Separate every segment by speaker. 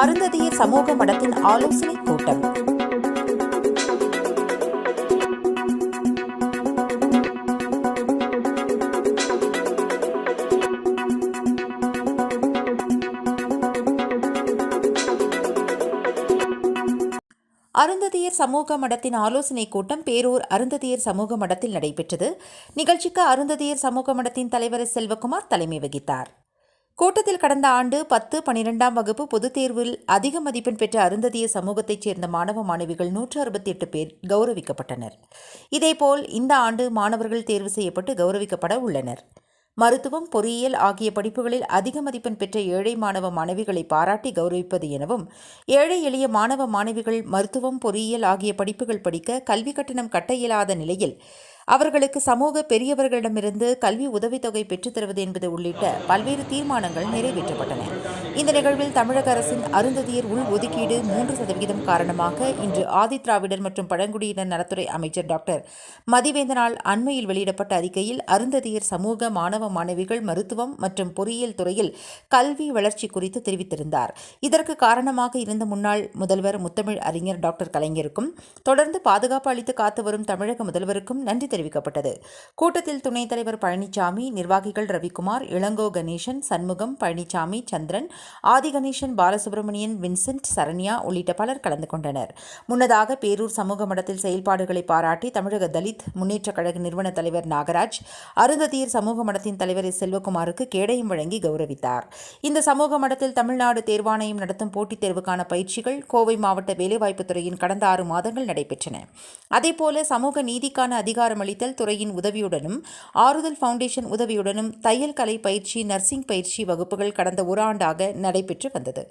Speaker 1: அருந்ததியர் சமூக மடத்தின் ஆலோசனை கூட்டம். அருந்ததியர் சமூக மடத்தின் ஆலோசனை கூட்டம் பேரூர் அருந்ததியர் சமூக மடத்தில் நடைபெற்றது. நிகழ்ச்சிக்கு அருந்ததியர் சமூக மடத்தின் தலைவர் செல்வகுமார் தலைமை வகித்தார். கூட்டத்தில் கடந்த ஆண்டு பத்து பனிரெண்டாம் வகுப்பு பொதுத் தேர்வில் அதிக மதிப்பெண் பெற்ற அருந்ததிய சமூகத்தைச் சேர்ந்த மாணவ மாணவிகள் நூற்று அறுபத்தி எட்டு பேர் கௌரவிக்கப்பட்டனர். இதேபோல் இந்த ஆண்டு மாணவர்கள் தேர்வு செய்யப்பட்டு கௌரவிக்கப்பட உள்ளனர். மருத்துவம் பொறியியல் ஆகிய படிப்புகளில் அதிக மதிப்பெண் பெற்ற ஏழை மாணவ மாணவிகளை பாராட்டி கௌரவிப்பது எனவும் ஏழை எளிய மாணவ மாணவிகள் மருத்துவம் பொறியியல் ஆகிய படிப்புகள் படிக்க கல்வி கட்டணம் கட்ட இயலாத நிலையில் அவர்களுக்கு சமூக பெரியவர்களிடமிருந்து கல்வி உதவித்தொகை பெற்றுத்தருவது என்பது உள்ளிட்ட பல்வேறு தீர்மானங்கள் நிறைவேற்றப்பட்டன. இந்த நிகழ்வில் தமிழக அரசின் அருந்ததியர் உள் ஒதுக்கீடு மூன்று சதவிகிதம் காரணமாக இன்று ஆதித்ராவிடர் மற்றும் பழங்குடியினர் நலத்துறை அமைச்சர் டாக்டர் மதிவேந்தனால் அண்மையில் வெளியிடப்பட்ட அறிக்கையில் அருந்ததியர் சமூக மாணவ மாணவிகள் மருத்துவம் மற்றும் பொறியியல் துறையில் கல்வி வளர்ச்சி குறித்து தெரிவித்திருந்தார். இதற்கு காரணமாக இருந்த முன்னாள் முதல்வர் முத்தமிழ் அறிஞர் டாக்டர் கலைஞருக்கும் தொடர்ந்து பாதுகாப்பு அளித்து காத்து வரும் தமிழக முதல்வருக்கும் நன்றி தெரிவிக்கப்பட்டது. கூட்டத்தில் துணைத் தலைவர் பழனிசாமி நிர்வாகிகள் ரவிக்குமார் இளங்கோ கணேசன் சண்முகம் பழனிசாமி சந்திரன் ஆதி கணேசன் பாலசுப்ரமணியன் வின்சென்ட் சரண்யா உள்ளிட்ட பலர் கலந்து கொண்டனர். முன்னதாக பேரூர் சமூக மடத்தில் செயல்பாடுகளை பாராட்டி தமிழக தலித் முன்னேற்றக் கழக நிறுவன தலைவர் நாகராஜ் அருந்ததியர் சமூக மடத்தின் தலைவர் எஸ். செல்வகுமாருக்கு கேடயம் வழங்கி கௌரவித்தார். இந்த சமூக மடத்தில் தமிழ்நாடு தேர்வாணையம் நடத்தும் போட்டித் தேர்வுக்கான பயிற்சிகள் கோவை மாவட்ட வேலைவாய்ப்புத் துறையின் கடந்த ஆறு மாதங்கள் நடைபெற்றன. அதேபோல சமூக நீதிக்கான அளித்தல் துறையின் உதவியுடனும் ஆறுதல் ஃபவுண்டேஷன் உதவியுடனும் தையல் கலை பயிற்சி நர்சிங் பயிற்சி வகுப்புகள் கடந்த ஒரு ஆண்டாக நடைபெற்று வந்தது.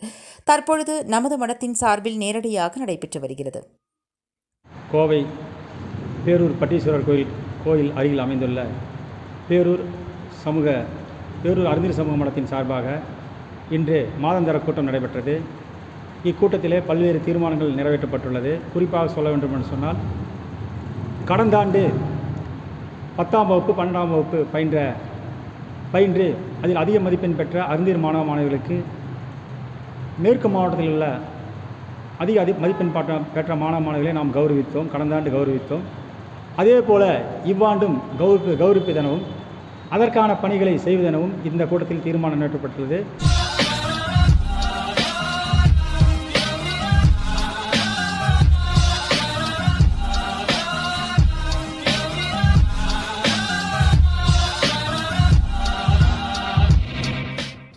Speaker 1: தற்பொழுது நமது மடத்தின் சார்பில் நேரடியாக நடைபெற்று வருகிறது.
Speaker 2: கோவை பேரூர் பட்டீஸ்வரர் கோயில் கோயில் அருகில் அமைந்துள்ள பேரூர் சமூக பேரூர் அறிஞர் சமூக மடத்தின் சார்பாக இன்று மாதந்தர கூட்டம் நடைபெற்றது. இக்கூட்டத்திலே பல்வேறு தீர்மானங்கள் நிறைவேற்றப்பட்டுள்ளது. குறிப்பாக சொல்ல வேண்டும் என்று சொன்னால் கடந்த ஆண்டு பத்தாம் வகுப்பு பன்னெண்டாம் வகுப்பு பயின்ற பயின்று அதில் அதிக மதிப்பெண் பெற்ற அருந்தீர் மாணவ மாணவிகளுக்கு மேற்கு மாவட்டத்தில் உள்ள அதிக அதி மதிப்பெண் பாட்ட பெற்ற மாணவ மாணவிகளை நாம் கௌரவித்தோம் கடந்த ஆண்டு கௌரவித்தோம். அதே போல் இவ்வாண்டும் கௌரவி கௌரவிப்பதெனவும் அதற்கான பணிகளை செய்வதெனவும் இந்த கூட்டத்தில் தீர்மானம் நிறைவேற்றப்பட்டுள்ளது.